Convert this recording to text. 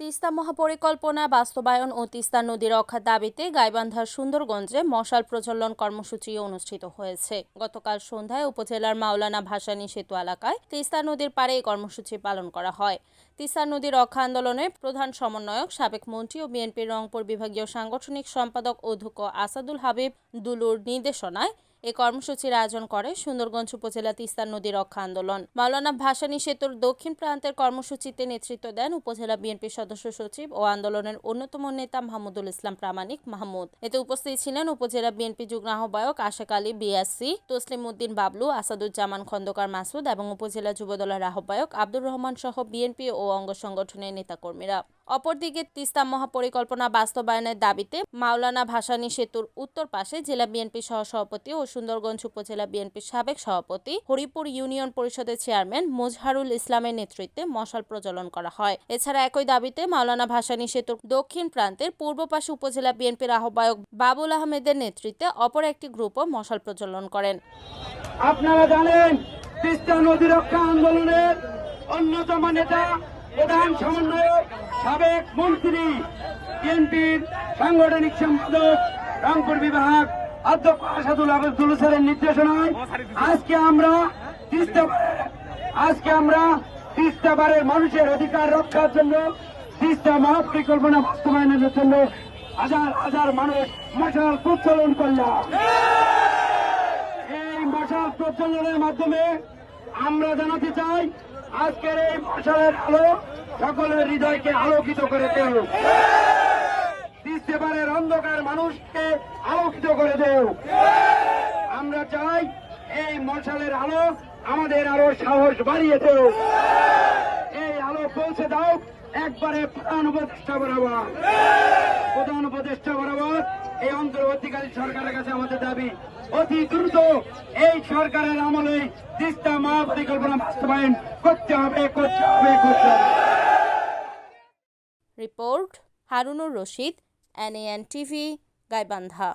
তিস্তা মহাপরিকল্পনা বাস্তবায়ন ও তিস্তা নদী রক্ষার দাবিতে গাইবান্ধার সুন্দরগঞ্জে মশাল প্রজ্বলন কর্মসূচি অনুষ্ঠিত হয়েছে। গতকাল সন্ধ্যায় উপজেলার মাওলানা ভাসানী সেতু এলাকায় তিস্তা নদীর পাড়ে এই কর্মসূচি পালন করা হয়। তিস্তা নদী রক্ষা আন্দোলনের প্রধান সমন্বয়ক, সাবেক মন্ত্রী ও বিএনপির রংপুর বিভাগীয় সাংগঠনিক সম্পাদক অধ্যক্ষ আসাদুল হাবিব দুলুর নির্দেশনায় এই কর্মসূচির আয়োজন করে সুন্দরগঞ্জ উপজেলা তিস্তা নদী রক্ষা আন্দোলন। মাওলানা ভাসানী সেতুর দক্ষিণ প্রান্তের কর্মসূচিতে নেতৃত্ব দেন উপজেলা বিএনপির সদস্য সচিব ও আন্দোলনের অন্যতম নেতা মাহমুদুল ইসলাম প্রামাণিক মাহমুদ। এতে উপস্থিত ছিলেন উপজেলা বিএনপি যুগ্ম আহ্বায়ক আশেক আলী বিএসসি, তসলিম উদ্দিন বাবলু, আসাদুজ্জামান খন্দকার মাসুদ এবং উপজেলা যুবদলের আহ্বায়ক আব্দুর রহমান সহ বিএনপি ও অঙ্গ সংগঠনের নেতাকর্মীরা। অপরদিকে তিস্তা মহাপরিকল্পনা বাস্তবায়নের দাবিতে মাওলানা ভাসানী সেতুর উত্তর পাশে জেলা বিএনপি সহসভাপতি ও সুন্দরগঞ্জ উপজেলা বিএনপির সাবেক সভাপতি হরিপুর ইউনিয়ন পরিষদের চেয়ারম্যান মোজহারুল ইসলামের নেতৃত্বে মশাল প্রজ্বলন করা হয়। এছাড়া একই দাবিতে মাওলানা ভাসানী সেতুর দক্ষিণ প্রান্তের পূর্ব পাশে উপজেলা বিএনপির আহ্বায়ক বাবুল আহমেদের নেতৃত্বে অপর একটি গ্রুপও মশাল প্রজ্বলন করেন। আপনারা জানেন, তিস্তা নদী রক্ষা আন্দোলনের অন্যতম নেতা প্রধান সমন্বয়ক, সাবেক মন্ত্রী, বিএনপির সাংগঠনিক সম্পাদক রংপুর বিভাগ অধ্যক্ষ আসাদুল আবদুল স্যারের নির্দেশনায় আজকে আমরা আজকে আমরা তিস্তাবারের মানুষের অধিকার রক্ষার জন্য তিস্তা মহাপরিকল্পনা বাস্তবায়নের জন্য হাজার হাজার মানুষ মশাল প্রচলন করলাম। এই মশাল প্রচলনের মাধ্যমে আমরা জানাতে চাই আজকের এই মশালের আলো সকলের হৃদয়কে আলোকিত করে দেও। তিস্তেবারের অন্ধকার মানুষকে আলোকিত করে দেও। আমরা চাই এই মশালের আলো আমাদের আরও সাহস বাড়িয়ে দেও। এই আলো পৌঁছে দাও একবারে প্রধান উপদেষ্টা বরাবর। প্রধান উপদেষ্টা বরাবর এই অন্তর্বর্তীকালীন সরকারের কাছে আমাদের দাবি, অতি দ্রুত এই সরকারের আমলে তিস্তা মহাপরিকল্পনা বাস্তবায়ন করতে হবে করতে হবে করতে report Harunur Rashid NAN TV Gaibandha.